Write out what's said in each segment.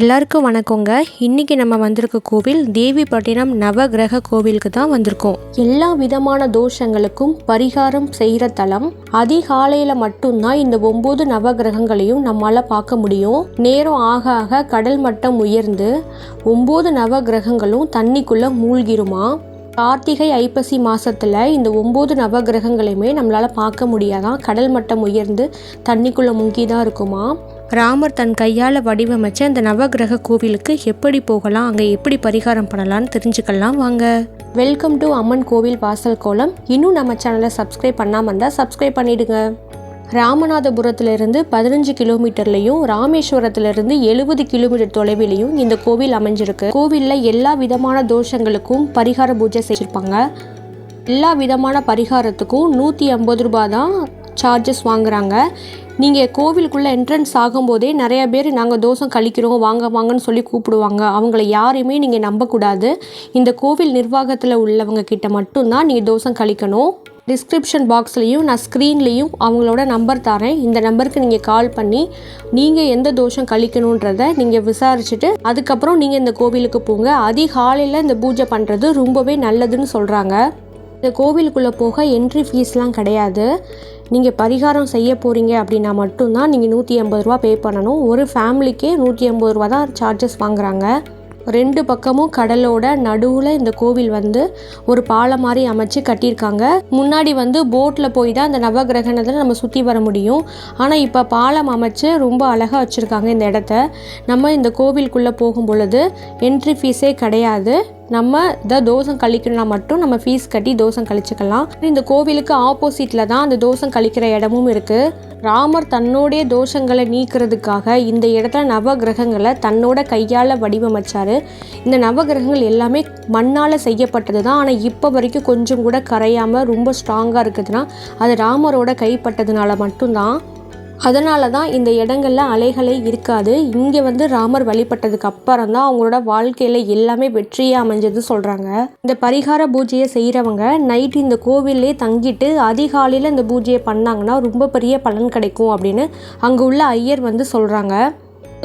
எல்லாருக்கும் வணக்கங்க. இன்றைக்கி நம்ம வந்திருக்க கோவில் தேவிப்பட்டினம் நவகிரக கோவிலுக்கு தான் வந்திருக்கோம். எல்லா விதமான தோஷங்களுக்கும் பரிகாரம் செய்கிற தலம் அதிகாலையில் மட்டும்தான் இந்த ஒம்பது நவகிரகங்களையும் நம்மளால் பார்க்க முடியும். நேரம் ஆக ஆக கடல் மட்டம் உயர்ந்து ஒம்பது நவகிரகங்களும் தண்ணிக்குள்ளே மூழ்கிருமா? கார்த்திகை ஐப்பசி மாதத்தில் இந்த ஒம்பது நவகிரகங்களையுமே நம்மளால் பார்க்க முடியாதான் கடல் மட்டம் உயர்ந்து தண்ணிக்குள்ளே முங்கி தான் இருக்குமா? ராமர் தன் கையால் வடிவமைச்ச அந்த நவகிரக கோவிலுக்கு எப்படி போகலாம் அங்கே எப்படி பரிகாரம் பண்ணலாம்னு தெரிஞ்சுக்கலாம் வாங்க. வெல்கம் டு அம்மன் கோவில் வாசல் கோலம். இன்னும் நம்ம சேனலை சப்ஸ்கிரைப் பண்ணாமல் இருந்தால் சப்ஸ்கிரைப் பண்ணிடுங்க. ராமநாதபுரத்திலிருந்து பதினஞ்சு கிலோமீட்டர்லையும் ராமேஸ்வரத்திலிருந்து எழுபது கிலோமீட்டர் தொலைவிலையும் இந்த கோவில் அமைஞ்சிருக்கு. கோவிலில் எல்லா விதமான தோஷங்களுக்கும் பரிகார பூஜை செஞ்சுருப்பாங்க. எல்லா விதமான பரிகாரத்துக்கும் நூற்றி ஐம்பது ரூபா தான் சார்ஜஸ் வாங்குறாங்க. நீங்கள் கோவிலுக்குள்ளே என்ட்ரன்ஸ் ஆகும்போதே நிறைய பேர் நாங்கள் தோசம் கழிக்கிறோம் வாங்க வாங்கன்னு சொல்லி கூப்பிடுவாங்க. அவங்கள யாரையுமே நீங்கள் நம்பக்கூடாது. இந்த கோவில் நிர்வாகத்தில் உள்ளவங்க கிட்ட மட்டும்தான் நீங்கள் தோசம் கழிக்கணும். டிஸ்கிரிப்ஷன் பாக்ஸ்லேயும் நான் ஸ்க்ரீன்லேயும் அவங்களோட நம்பர் தரேன். இந்த நம்பருக்கு நீங்கள் கால் பண்ணி நீங்கள் எந்த தோஷம் கழிக்கணுன்றத நீங்கள் விசாரிச்சுட்டு அதுக்கப்புறம் நீங்கள் இந்த கோவிலுக்கு போங்க. அதிகாலையில் இந்த பூஜை பண்ணுறது ரொம்பவே நல்லதுன்னு சொல்கிறாங்க இந்த கோவிலுக்குள்ளே போக என்ட்ரி ஃபீஸ்லாம் கிடையாது. நீங்கள் பரிகாரம் செய்ய போகிறீங்க அப்படின்னா மட்டும்தான் நீங்கள் நூற்றி ஐம்பது ரூபா பே பண்ணணும். ஒரு ஃபேமிலிக்கே நூற்றி ஐம்பது ரூபா தான் சார்ஜஸ் வாங்குறாங்க. ரெண்டு பக்கமும் கடலோட நடுவில் இந்த கோவில் வந்து ஒரு பாலம் மாதிரி அமைச்சு கட்டியிருக்காங்க. முன்னாடி வந்து போட்டில் போய் தான் இந்த நவகிரகணத்தில் நம்ம சுற்றி வர முடியும். ஆனால் இப்போ பாலம் அமைச்சு ரொம்ப அழகாக வச்சுருக்காங்க இந்த இடத்த. நம்ம இந்த கோவிலுக்குள்ளே போகும் பொழுது என்ட்ரி ஃபீஸே கிடையாது. நம்ம இந்த தோசம் கழிக்கணும்னா மட்டும் நம்ம ஃபீஸ் கட்டி தோசம் கழிச்சுக்கலாம். இந்த கோவிலுக்கு ஆப்போசிட்டில் தான் அந்த தோசம் கழிக்கிற இடமும் இருக்குது ராமர் தன்னுடைய தோஷங்களை நீக்கிறதுக்காக இந்த இடத்துல நவகிரகங்களை தன்னோட கையால் வடிவமைச்சார். இந்த நவகிரகங்கள் எல்லாமே மண்ணால் செய்யப்பட்டது தான் ஆனால் இப்போ வரைக்கும் கொஞ்சம் கூட கரையாமல் ரொம்ப ஸ்ட்ராங்காக இருக்குதுன்னா அது ராமரோட கைப்பட்டதுனால மட்டும்தான். அதனால தான் இந்த இடங்களில் அலைகளே இருக்காது. இங்கே வந்து ராமர் வழிபட்டதுக்கு அப்புறம் தான் அவங்களோட வாழ்க்கையில் எல்லாமே வெற்றியே அமைஞ்சது சொல்கிறாங்க இந்த பரிகார பூஜையை செய்கிறவங்க நைட்டு இந்த கோவிலே தங்கிட்டு அதிகாலையில் இந்த பூஜையை பண்ணாங்கன்னா ரொம்ப பெரிய பலன் கிடைக்கும் அப்படின்னு அங்கே உள்ள ஐயர் வந்து சொல்கிறாங்க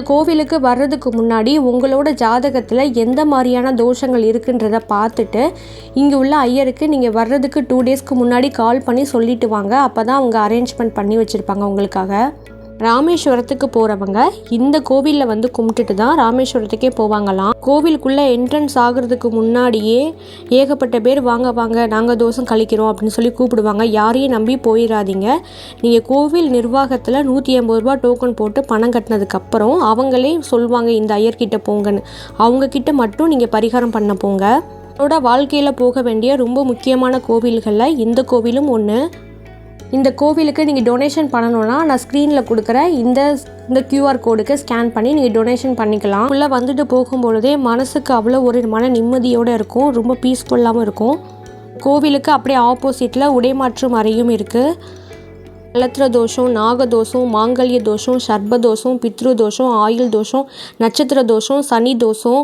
கோவிலுக்கு வர்றதுக்கு முன்னாடி உங்களோட ஜாதகத்தில் எந்த மாதிரியான தோஷங்கள் இருக்குன்றத பார்த்துட்டு இங்கே உள்ள ஐயருக்கு நீங்கள் வர்றதுக்கு டூ டேஸ்க்கு முன்னாடி கால் பண்ணி சொல்லிட்டு வாங்க. அப்போ தான் அவங்க அரேஞ்ச்மெண்ட் பண்ணி வச்சுருப்பாங்க உங்களுக்காக. ராமேஸ்வரத்துக்கு போகிறவங்க இந்த கோவிலில் வந்து கும்பிட்டுட்டு தான் ராமேஸ்வரத்துக்கே போவாங்களாம். கோவிலுக்குள்ளே என்ட்ரன்ஸ் ஆகிறதுக்கு முன்னாடியே ஏகப்பட்ட பேர் வாங்க வாங்க நாங்கள் தோசம் கழிக்கிறோம் அப்படின்னு சொல்லி கூப்பிடுவாங்க. யாரையும் நம்பி போயிடாதீங்க நீங்கள் கோவில் நிர்வாகத்தில் நூற்றி ஐம்பது ரூபா டோக்கன் போட்டு பணம் கட்டினதுக்கப்புறம் அவங்களே சொல்லுவாங்க இந்த ஐயர்கிட்ட போங்கன்னு. அவங்கக்கிட்ட மட்டும் நீங்கள் பரிகாரம் பண்ண போங்க. அவரோட வாழ்க்கையில் போக வேண்டிய ரொம்ப முக்கியமான கோவில்களில் இந்த கோவிலும் ஒன்று இந்த கோவிலுக்கு நீங்கள் டொனேஷன் பண்ணணும்னா நான் ஸ்க்ரீனில் கொடுக்குற இந்த இந்த கியூஆர் கோடுக்கு ஸ்கேன் பண்ணி நீங்கள் டொனேஷன் பண்ணிக்கலாம். உள்ளே வந்துட்டு போகும்பொழுதே மனசுக்கு அவ்வளோ ஒரு மன நிம்மதியோடு இருக்கும். ரொம்ப பீஸ்ஃபுல்லாகவும் இருக்கும். கோவிலுக்கு அப்படியே ஆப்போசிட்டில் உடைமாற்று அறையும் இருக்குது நலத்திர தோஷம் நாகதோஷம் மாங்கல்ய தோஷம் சர்ப தோஷம் பித்ரு தோஷம் ஆயுள் தோஷம் நட்சத்திர தோஷம் சனி தோஷம்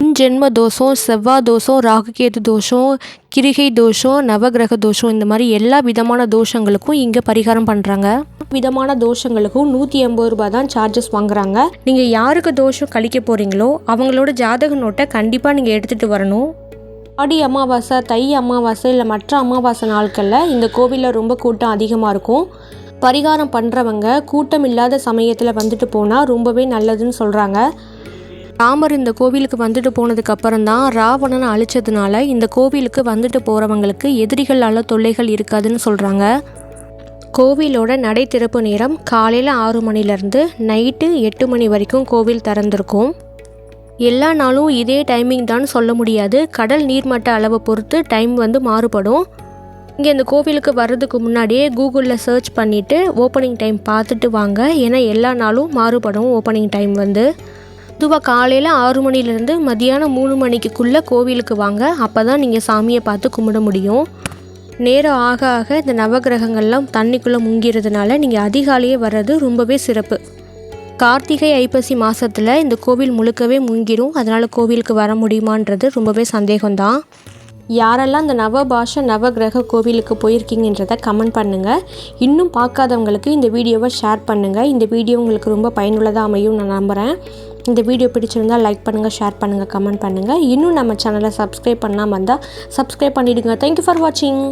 ஜென்ம தோஷம் செவ்வாய் தோஷம் ராகுகேது தோஷம் கிருகை தோஷம் நவகிரக தோஷம் இந்த மாதிரி எல்லா விதமான தோஷங்களுக்கும் இங்கே பரிகாரம் பண்ணுறாங்க விதமான தோஷங்களுக்கும் நூற்றி எண்பது ரூபாய் தான் சார்ஜஸ் வாங்குறாங்க. நீங்கள் யாருக்கு தோஷம் கழிக்க போகிறீங்களோ அவங்களோட ஜாதக நோட்டை கண்டிப்பாக நீங்கள் எடுத்துகிட்டு வரணும். ஆடி அமாவாசை தை அமாவாசை இல்லை மற்ற அமாவாசை நாட்களில் இந்த கோவிலில் ரொம்ப கூட்டம் அதிகமாக இருக்கும். பரிகாரம் பண்ணுறவங்க கூட்டம் இல்லாத சமயத்தில் வந்துட்டு போனால் ரொம்பவே நல்லதுன்னு சொல்கிறாங்க ராமர் இந்த கோவிலுக்கு வந்துட்டு போனதுக்கு அப்புறம் தான் ராவணனை அழிச்சதுனால இந்த கோவிலுக்கு வந்துட்டு போகிறவங்களுக்கு எதிரிகளால் தொல்லைகள் இருக்காதுன்னு சொல்கிறாங்க கோவிலோட நடை திறப்பு நேரம் காலையில் ஆறு மணிலேருந்து நைட்டு எட்டு மணி வரைக்கும் கோவில் திறந்திருக்கும். எல்லா நாளும் இதே டைமிங் தான் சொல்ல முடியாது. கடல் நீர்மட்ட அளவை பொறுத்து டைம் வந்து மாறுபடும். இங்கே இந்த கோவிலுக்கு வர்றதுக்கு முன்னாடியே கூகுளில் சர்ச் பண்ணிவிட்டு ஓப்பனிங் டைம் பார்த்துட்டு வாங்க. ஏன்னா எல்லா நாளும் மாறுபடும் ஓப்பனிங் டைம் வந்து. பொதுவாக காலையில் ஆறு மணிலேருந்து மதியானம் மூணு மணிக்குள்ளே கோவிலுக்கு வாங்க. அப்போ தான் நீங்கள் சாமியை பார்த்து கும்பிட முடியும். நேரம் ஆக ஆக இந்த நவகிரகங்கள்லாம் தண்ணிக்குள்ளே முங்கிறதுனால நீங்கள் அதிகாலையே வர்றது ரொம்பவே சிறப்பு. கார்த்திகை ஐப்பசி மாதத்தில் இந்த கோவில் முழுக்கவே முங்கிரும். அதனால் கோவிலுக்கு வர முடியுமான்றது ரொம்பவே சந்தேகம்தான். யாரெல்லாம் இந்த நவபாஷ நவகிரக கோவிலுக்கு போயிருக்கீங்கன்றதை கமெண்ட் பண்ணுங்கள் இன்னும் பார்க்காதவங்களுக்கு இந்த வீடியோவை ஷேர் பண்ணுங்கள் இந்த வீடியோ உங்களுக்கு ரொம்ப பயனுள்ளதாக அமையும் நான் நம்புகிறேன் இந்த வீடியோ பிடிச்சிருந்தால் லைக் பண்ணுங்கள் ஷேர் பண்ணுங்கள் கமெண்ட் பண்ணுங்கள் இன்னும் நம்ம சேனலை சப்ஸ்கிரைப் பண்ணாமல் வந்தால் சப்ஸ்கிரைப் பண்ணிவிடுங்க தேங்க்யூ ஃபார் வாட்சிங்